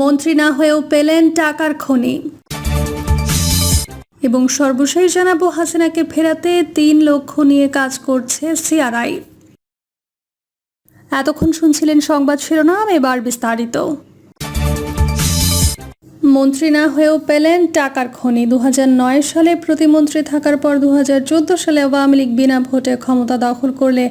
মন্ত্রী না হয়েও পেলেন টাকার খনি। এবং সর্বশেষ জানাব হাসিনাকে ফেরাতে তিন লক্ষ নিয়ে কাজ করছে সিআরআই। এতক্ষণ শুনছিলেন সংবাদ শিরোনাম, এবার বিস্তারিত। মন্ত্রী না হয়েও পেলেন টাকার খনি। দু হাজার নয় সালে প্রতিমন্ত্রী থাকার পর দু হাজার চোদ্দ সালে আওয়ামী লীগ বিনা ভোটে ক্ষমতা দখল করলে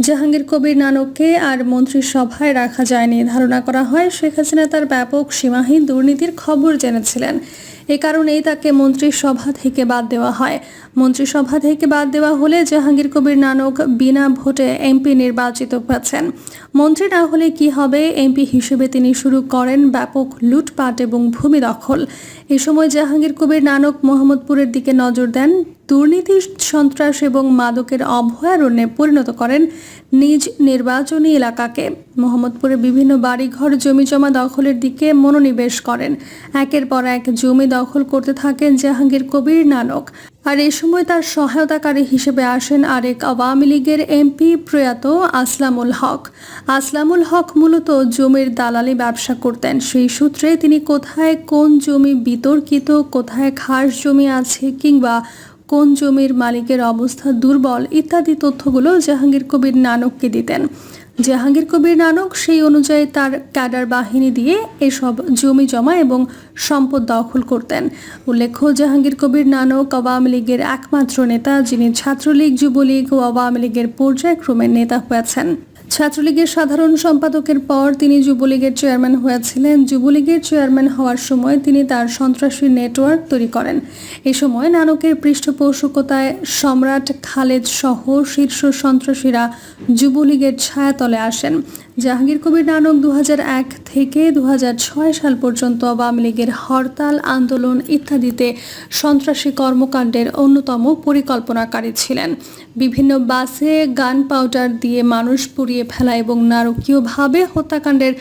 জাহাঙ্গীর কবির নানককে আর মন্ত্রিসভায় রাখা যায়নি ধারণা করা হয়, শেখ হাসিনা তার ব্যাপক সীমাহীন দুর্নীতির খবর জেনেছিলেন। এ কারণেই তাকে মন্ত্রিসভা থেকে বাদ দেওয়া হয়। মন্ত্রিসভা থেকে বাদ দেওয়া হলে জাহাঙ্গীর কবির নানক বিনা ভোটে এমপি নির্বাচিত হয়েছেন। মন্ত্রী না হলে কি হবে? এমপি হিসেবে তিনি শুরু করেন ব্যাপক লুটপাট এবং ভূমি দখল। এ সময় জাহাঙ্গীর কবির নানক মোহাম্মদপুরের দিকে নজর দেন। দুর্নীতি, সন্ত্রাস এবং মাদকের অভয়ারণ্যে পরিণত করেন নিজ নির্বাচনী এলাকাকে। মোহাম্মদপুরে বিভিন্ন বাড়িঘর জমি জমা দখলের দিকে মনোনিবেশ করেন। একের পর এক জমি দখল করতে থাকেন জাহাঙ্গীর কবির নানক। আর এ সময় তার সহায়তাকারী হিসেবে আসেন আরেক আওয়ামী লীগের এমপি প্রয়াত আসলামুল হক। আসলামুল হক মূলত জমির দালালি ব্যবসা করতেন। সেই সূত্রে তিনি কোথায় কোন জমি বিতর্কিত, কোথায় খাস জমি আছে কিংবা কোন জমির মালিকের অবস্থা দুর্বল ইত্যাদি তথ্যগুলো জাহাঙ্গীর কবির নানককে দিতেন। জাহাঙ্গীর কবির নানক সেই অনুযায়ী তার ক্যাডার বাহিনী দিয়ে এসব জমি জমা এবং সম্পদ দখল করতেন। উল্লেখ্য, জাহাঙ্গীর কবির নানক আওয়ামী লীগের একমাত্র নেতা, যিনি ছাত্রলীগ, যুবলীগ ও আওয়ামী লীগের পর্যায়ক্রমে নেতা হয়েছেন। ছাত্রলীগের সাধারণ সম্পাদকের পর তিনি যুবলীগের চেয়ারম্যান হয়েছিলেন। যুবলীগের চেয়ারম্যান হওয়ার সময় তিনি তার সন্ত্রাসী নেটওয়ার্ক তৈরি করেন। এ সময় নানকের পৃষ্ঠপোষকতায় সম্রাট খালেদ সহ শীর্ষ সন্ত্রাসীরা যুবলীগের ছায়াতলে আসেন। জাহাঙ্গীর কবির নানক দু হাজার এক থেকে দু হাজার ছয় সাল পর্যন্ত আওয়ামী লীগের হরতাল, আন্দোলন ইত্যাদিতে সন্ত্রাসী কর্মকাণ্ডের অন্যতম পরিকল্পনাকারী ছিলেন। বিভিন্ন বাসে গান পাউডার দিয়ে মানুষ পুড়িয়ে ফেলা এবং নারকীয়ভাবে হত্যাকাণ্ডের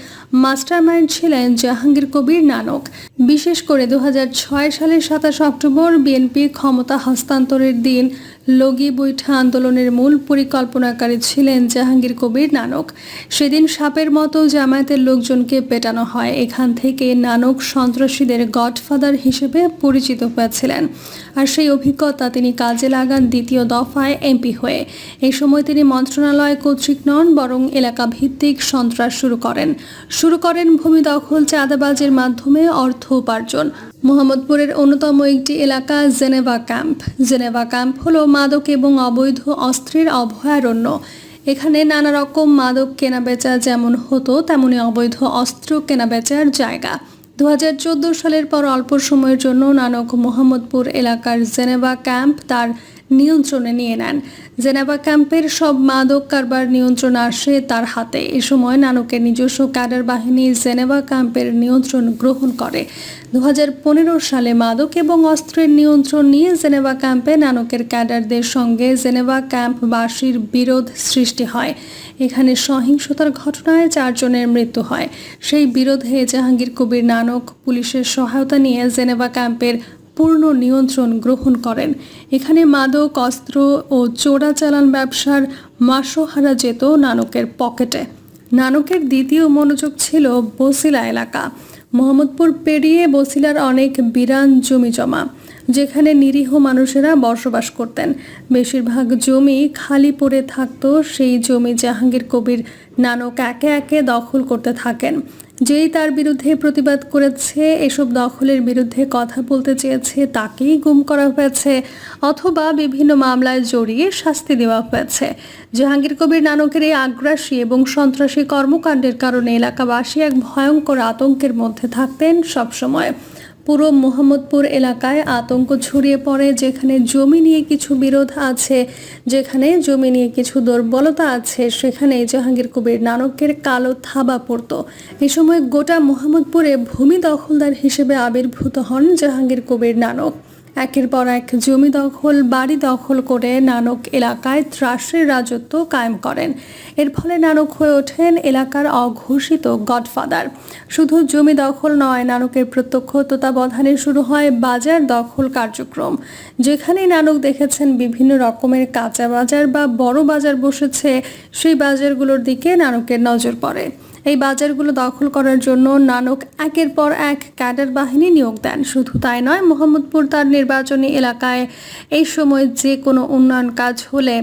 মাস্টারমাইন্ড ছিলেন জাহাঙ্গীর কবির নানক। বিশেষ করে দু হাজার ছয় সালের সাতাশ অক্টোবর বিএনপি ক্ষমতা হস্তান্তরের দিন লগি বৈঠা আন্দোলনের মূল পরিকল্পনাকারী ছিলেন জাহাঙ্গীর কবির নানক। সেদিন সাপের মতো জামায়াতের লোকজনকে পেটানো হয়। এখান থেকে নানক সন্ত্রাসীদের গডফাদার হিসেবে পরিচিত হয়েছিলেন। আর সেই অভিজ্ঞতা তিনি কাজে লাগান দ্বিতীয় দফায় এমপি হয়ে। এই সময় তিনি মন্ত্রণালয় কর্তৃক নন, বরং এলাকা ভিত্তিক সন্ত্রাস শুরু করেন। শুরু করেন ভূমি দখল চাঁদাবাজের মাধ্যমে অর্থ উপার্জন। মোহাম্মদপুরের অন্যতম একটি এলাকা জেনেভা ক্যাম্প। জেনেভা ক্যাম্প হলো মাদক এবং অবৈধ অস্ত্রের অভয়ারণ্য। এখানে নানা রকম মাদক কেনাবেচা যেমন হতো, তেমনি অবৈধ অস্ত্র কেনাবেচার জায়গা। দু হাজার চোদ্দ সালের পর অল্প সময়ের জন্য নানক মোহাম্মদপুর এলাকার জেনেভা ক্যাম্প তার নিয়ন্ত্রণে নিয়ে নেন। জেনেভা ক্যাম্পের সব মাদক কারবার নিয়ন্ত্রণ আসে তার হাতে। এ সময় নানকের নিজস্ব ক্যাডার বাহিনী জেনেভা ক্যাম্পের নিয়ন্ত্রণ গ্রহণ করে। দুহাজার পনেরো সালে মাদক এবং অস্ত্রের নিয়ন্ত্রণ নিয়ে জেনেভা ক্যাম্পে নানকের ক্যাডারদের সঙ্গে জেনেভা ক্যাম্পবাসীর বিরোধ সৃষ্টি হয়। এখানে সহিংসতার ঘটনায় চারজনের মৃত্যু হয়। সেই বিরোধে জাহাঙ্গীর কবির নানক পুলিশের সহায়তা নিয়ে জেনেভা ক্যাম্পের পূর্ণ নিয়ন্ত্রণ গ্রহণ করেন। এখানে মাদক, অস্ত্র ও চোরাচালান ব্যবসার মাসোহারা যেত নানকের পকেটে। নানকের দ্বিতীয় মনোযোগ ছিল বসিলা এলাকা। মোহাম্মদপুর পেরিয়ে বসিলার অনেক বিরান জমি জমা, যেখানে নিরীহ মানুষেরা বসবাস করতেন। বেশিরভাগ জমি খালি পড়ে থাকতো সেই জমি জাহাঙ্গীর কবির নানক একে একে দখল করতে থাকেন। যেই তার বিরুদ্ধে প্রতিবাদ করেছে, এসব দখলের বিরুদ্ধে কথা বলতে চেয়েছে, তাকেই গুম করা হয়েছে অথবা বিভিন্ন মামলায় জড়িয়ে শাস্তি দেওয়া হয়েছে। জাহাঙ্গীর কবির নানকের এই আগ্রাসী এবং সন্ত্রাসী কর্মকাণ্ডের কারণে এলাকাবাসী এক ভয়ঙ্কর আতঙ্কের মধ্যে থাকতেন সবসময়। পুরো মোহাম্মদপুর এলাকায় আতঙ্ক ছড়িয়ে পড়ে, যেখানে জমি নিয়ে কিছু বিরোধ আছে, যেখানে জমি নিয়ে কিছু দুর্বলতা আছে, সেখানে জাহাঙ্গীর কবির নানকের কালো থাবা পড়ত। এ সময় গোটা মোহাম্মদপুরে ভূমি দখলদার হিসেবে আবির্ভূত হন জাহাঙ্গীর কবির নানক। একের পর এক জমি দখল, বাড়ি দখল করে নানক এলাকায় ত্রাসের রাজত্ব কায়েম করেন। এর ফলে নানক হয়ে ওঠেন এলাকার অঘোষিত গডফাদার। শুধু জমি দখল নয়, নানকের প্রত্যক্ষ তত্ত্বাবধানে শুরু হয় বাজার দখল কার্যক্রম। যেখানেই নানক দেখেছেন বিভিন্ন রকমের কাঁচা বাজার বা বড় বাজার বসেছে, সেই বাজারগুলোর দিকে নানকের নজর পড়ে। এই বাজারগুলো দখল করার জন্য নানক একের পর এক ক্যাডার বাহিনী নিয়োগ দেন। শুধু তাই নয়, মোহাম্মদপুর তার নির্বাচনী এলাকায় এই সময় যে কোনো উন্নয়ন কাজ হলে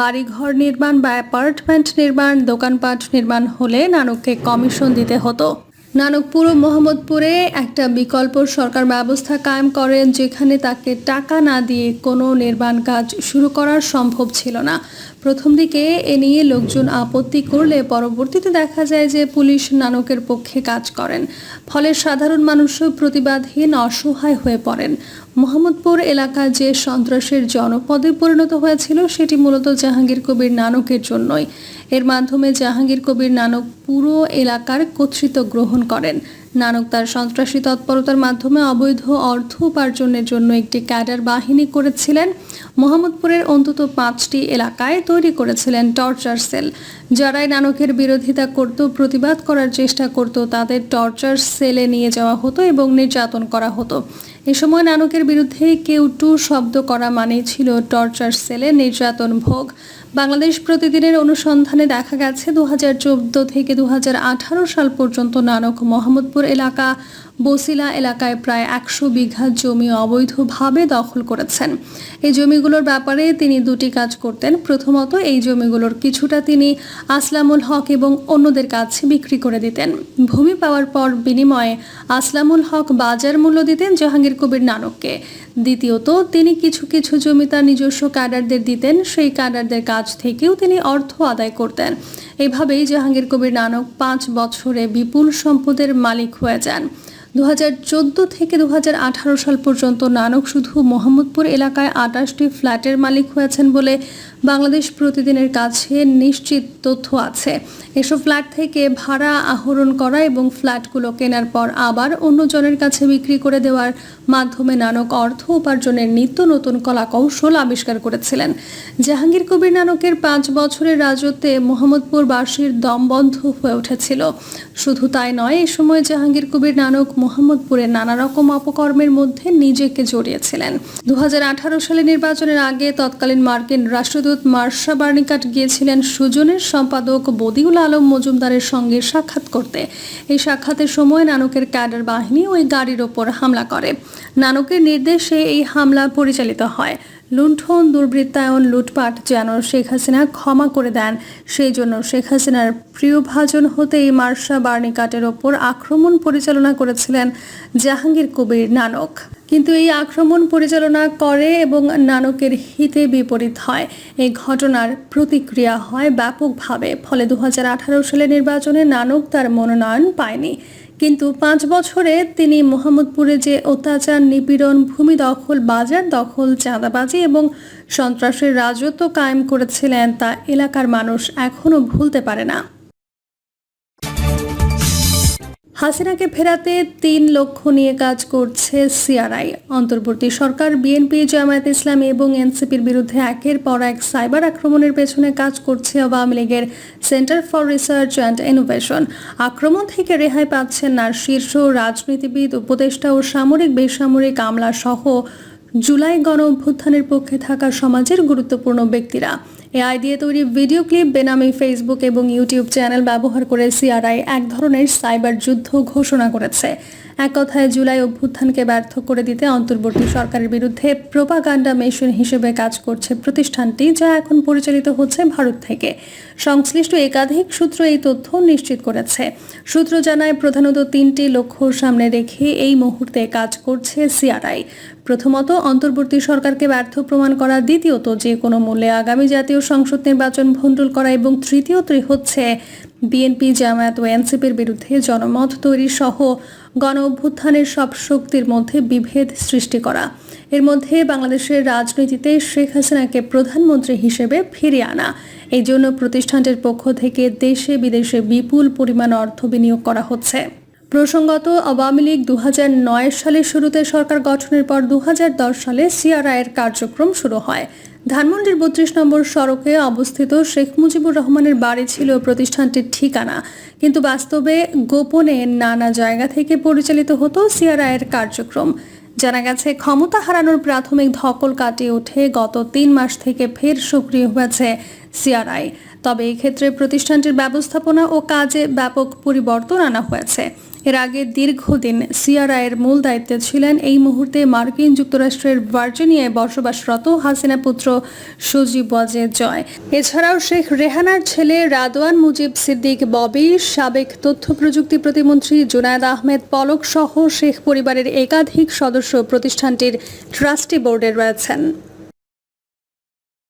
বাড়িঘর নির্মাণ বা অ্যাপার্টমেন্ট নির্মাণ, দোকানপাট নির্মাণ হলে নানককে কমিশন দিতে হতো। নানকপুর ও মোহাম্মদপুরে একটা বিকল্প সরকার ব্যবস্থা কায়েম করেন যেখানে তাকে টাকা না দিয়ে কোনো নির্মাণ কাজ শুরু করার সম্ভব ছিল না। প্রথম দিকে এ নিয়ে লোকজন আপত্তি করলে পরবর্তীতে দেখা যায় যে পুলিশ নানকের পক্ষে কাজ করেন। ফলে সাধারণ মানুষও প্রতিবাদহীন, অসহায় হয়ে পড়েন। মোহাম্মদপুর এলাকা যে সন্ত্রাসের জনপদে পরিণত হয়েছিল, সেটি মূলত জাহাঙ্গীর কবির নানকের জন্যই। এর মাধ্যমে জাহাঙ্গীর কবির নানক পুরো এলাকার কর্তৃত্ব গ্রহণ করেন। নানক তার সন্ত্রাসী তৎপরতার মাধ্যমে অবৈধ অর্থ উপার্জনের জন্য একটি ক্যাডার বাহিনী করেছিলেন। মোহাম্মদপুরের অন্তত পাঁচটি এলাকায় তৈরি করেছিলেন টর্চার সেল। যারাই নানকের বিরোধিতা করত, প্রতিবাদ করার চেষ্টা করত, তাদের টর্চার সেলে নিয়ে যাওয়া হতো এবং নির্যাতন করা হতো। এ সময় নানকের বিরুদ্ধে কেউ টু শব্দ করা মানেই ছিল টর্চার সেলে নির্যাতন ভোগ। বাংলাদেশ প্রতিদিনের অনুসন্ধানে দেখা গেছে দু হাজার চোদ্দ থেকে দু হাজার আঠারো সাল পর্যন্ত নানক মোহাম্মদপুর এলাকা বসিলা এলাকায় প্রায় একশো বিঘা জমি অবৈধভাবে দখল করেছেন। এই জমিগুলোর ব্যাপারে তিনি দুটি কাজ করতেন। প্রথমত, এই জমিগুলোর কিছুটা তিনি আসলামুল হক এবং অন্যদের কাছে বিক্রি করে দিতেন। ভূমি পাওয়ার পর বিনিময়ে আসলামুল হক বাজার মূল্য দিতেন জাহাঙ্গীর কবির নানককে। দ্বিতীয়ত, তিনি কিছু কিছু জমি তার নিজস্ব ক্যাডারদের দিতেন। সেই ক্যাডারদের কাছ থেকেও তিনি অর্থ আদায় করতেন। এভাবেই জাহাঙ্গীর কবির নানক পাঁচ বছরে বিপুল সম্পদের মালিক হয়ে যান। দু হাজার চোদ্দ থেকে দু হাজার আঠারো সাল পর্যন্ত নানক শুধু মোহাম্মদপুর এলাকায় আটাশটি ফ্ল্যাটের মালিক হয়েছেন বলে বাংলাদেশ প্রতিদিনের কাছে নিশ্চিত তথ্য আছে। এসব ফ্ল্যাট থেকে ভাড়া আহরণ করা এবং ফ্ল্যাটগুলো কেনার পর আবার অন্যজনের কাছে বিক্রি করে দেওয়ার মাধ্যমে নানক অর্থ উপার্জনের নিত্য নতুন কলা কৌশল আবিষ্কার করেছিলেন। জাহাঙ্গীর কবির নানকের পাঁচ বছরের রাজত্বে মোহাম্মদপুরবাসীর দম বন্ধ হয়ে উঠেছিল। শুধু তাই নয়, এ সময় জাহাঙ্গীর কবির নানক মোহাম্মদপুরে নানা রকম অপকর্মের মধ্যে নিজেকে জড়িয়েছিলেন। দু হাজার আঠারো সালে নির্বাচনের আগে তৎকালীন মার্কিন রাষ্ট্রদূত মার্শা বার্নিকাট গিয়েছিলেন সুজনের সম্পাদক বদিউল আলম মজুমদারের সঙ্গে সাক্ষাৎ করতে। এই সাক্ষাতের সময় নানকের ক্যাডার বাহিনী ওই গাড়ির ওপর হামলা করে। নানকের নির্দেশে এই হামলা পরিচালিত হয়। লুণ্ঠন, দুর্বৃত্তায়ন, লুটপাট যেন শেখ হাসিনা ক্ষমা করে দেন। সেই জন্য শেখ হাসিনার প্রিয়ভাজন হতেই মার্শা বার্নিকাটের ওপর আক্রমণ পরিচালনা করেছিলেন জাহাঙ্গীর কবির নানক। কিন্তু এই আক্রমণ পরিচালনা করে এবং নানকের হিতে বিপরীত হয়। এই ঘটনার প্রতিক্রিয়া হয় ব্যাপকভাবে। ফলে দু সালে নির্বাচনে নানক তার মনোনয়ন পায়নি। কিন্তু পাঁচ বছরে তিনি মোহাম্মদপুরে যে অত্যাচার, নিপীড়ন, ভূমি দখল, বাজার দখল, চাঁদাবাজি এবং সন্ত্রাসের রাজত্ব কায়েম করেছিলেন তা এলাকার মানুষ এখনও ভুলতে পারে না। হাসিনাকে ফেরাতে তিন লক্ষ্য নিয়ে কাজ করছে সিআরআই। অন্তর্বর্তী সরকার, বিএনপি, জামায়াত ইসলামী এবং এনসিপির বিরুদ্ধে একের পর এক সাইবার আক্রমণের পেছনে কাজ করছে আওয়ামী লীগের centre for research and innovation. আক্রমণ থেকে রেহাই পাচ্ছেন না শীর্ষ রাজনীতিবিদ, উপদেষ্টা ও সামরিক বেসামরিক আমলা সহ জুলাই গণ অভ্যুত্থানের পক্ষে থাকা সমাজের গুরুত্বপূর্ণ ব্যক্তিরা। এআই দিয়ে তৈরি ভিডিও ক্লিপ বেনামি ফেসবুক এবং ইউটিউব চ্যানেল ব্যবহার করে সিআরআই এক ধরনের সাইবার যুদ্ধ ঘোষণা করেছে। এক কথায়, জুলাই অভ্যুত্থানকে ব্যর্থ করে দিতে অন্তর্বর্তী সরকারের বিরুদ্ধে প্রোপাগান্ডা মেশিন হিসেবে কাজ করছে প্রতিষ্ঠানটি, যা এখন পরিচালিত হচ্ছে ভারত থেকে। সংশ্লিষ্ট একাধিক সূত্র এই তথ্য নিশ্চিত করেছে। সূত্র জানায়, প্রধানত তিনটি লক্ষ্য সামনে রেখে এই মুহূর্তে কাজ করছে সিআরআই প্রথমত অন্তর্বর্তী সরকারকে ব্যর্থ প্রমাণ করা, দ্বিতীয়ত যে কোনো মূল্যে আগামী জাতীয় সংসদ নির্বাচন ভণ্ডুল করা এবং তৃতীয়তই হচ্ছে বিএনপি, জামায়াত ও এনসিপির বিরুদ্ধে জনমত তৈরি সহ গণ অভ্যুত্থানের সব শক্তির মধ্যে বিভেদ সৃষ্টি করা। এর মধ্যে বাংলাদেশের রাজনীতিতে শেখ হাসিনাকে প্রধানমন্ত্রী হিসেবে ফিরিয়ে আনা। এই জন্য প্রতিষ্ঠানটির পক্ষ থেকে দেশে বিদেশে বিপুল পরিমাণ অর্থ বিনিয়োগ করা হচ্ছে। প্রসঙ্গত, আওয়ামী লীগ দু হাজার নয় সালের শুরুতে সরকার গঠনের পর দু হাজার দশ সালে সিআরআইয়ের কার্যক্রম শুরু হয়। ধানমন্ডির বত্রিশ নম্বর সড়কে অবস্থিত শেখ মুজিবুর রহমানের বাড়ি ছিল প্রতিষ্ঠানটির ঠিকানা। কিন্তু বাস্তবে গোপনে নানা জায়গা থেকে পরিচালিত হতো সিআরআইয়ের কার্যক্রম। জানা গেছে, ক্ষমতা হারানোর প্রাথমিক ধকল কাটিয়ে উঠে গত তিন মাস থেকে ফের সক্রিয় হয়েছে সিআরআই। তবে এক্ষেত্রে প্রতিষ্ঠানটির ব্যবস্থাপনা ও কাজে ব্যাপক পরিবর্তন আনা হয়েছে। এর আগে দীর্ঘদিন সিআরআইয়ের মূল দায়িত্বে ছিলেন। এই মুহূর্তে মার্কিন যুক্তরাষ্ট্রের ভার্জিনিয়ায় বসবাসরত হাসিনা পুত্র সজীব ওয়াজেদ জয়। এছাড়াও শেখ রেহানার ছেলে রাদওয়ান মুজিব সিদ্দিক, ববি, সাবেক তথ্য প্রযুক্তি প্রতিমন্ত্রী জুনায়দ আহমেদ পলক সহ শেখ পরিবারের একাধিক সদস্য প্রতিষ্ঠানটির ট্রাস্টি বোর্ডে রয়েছেন।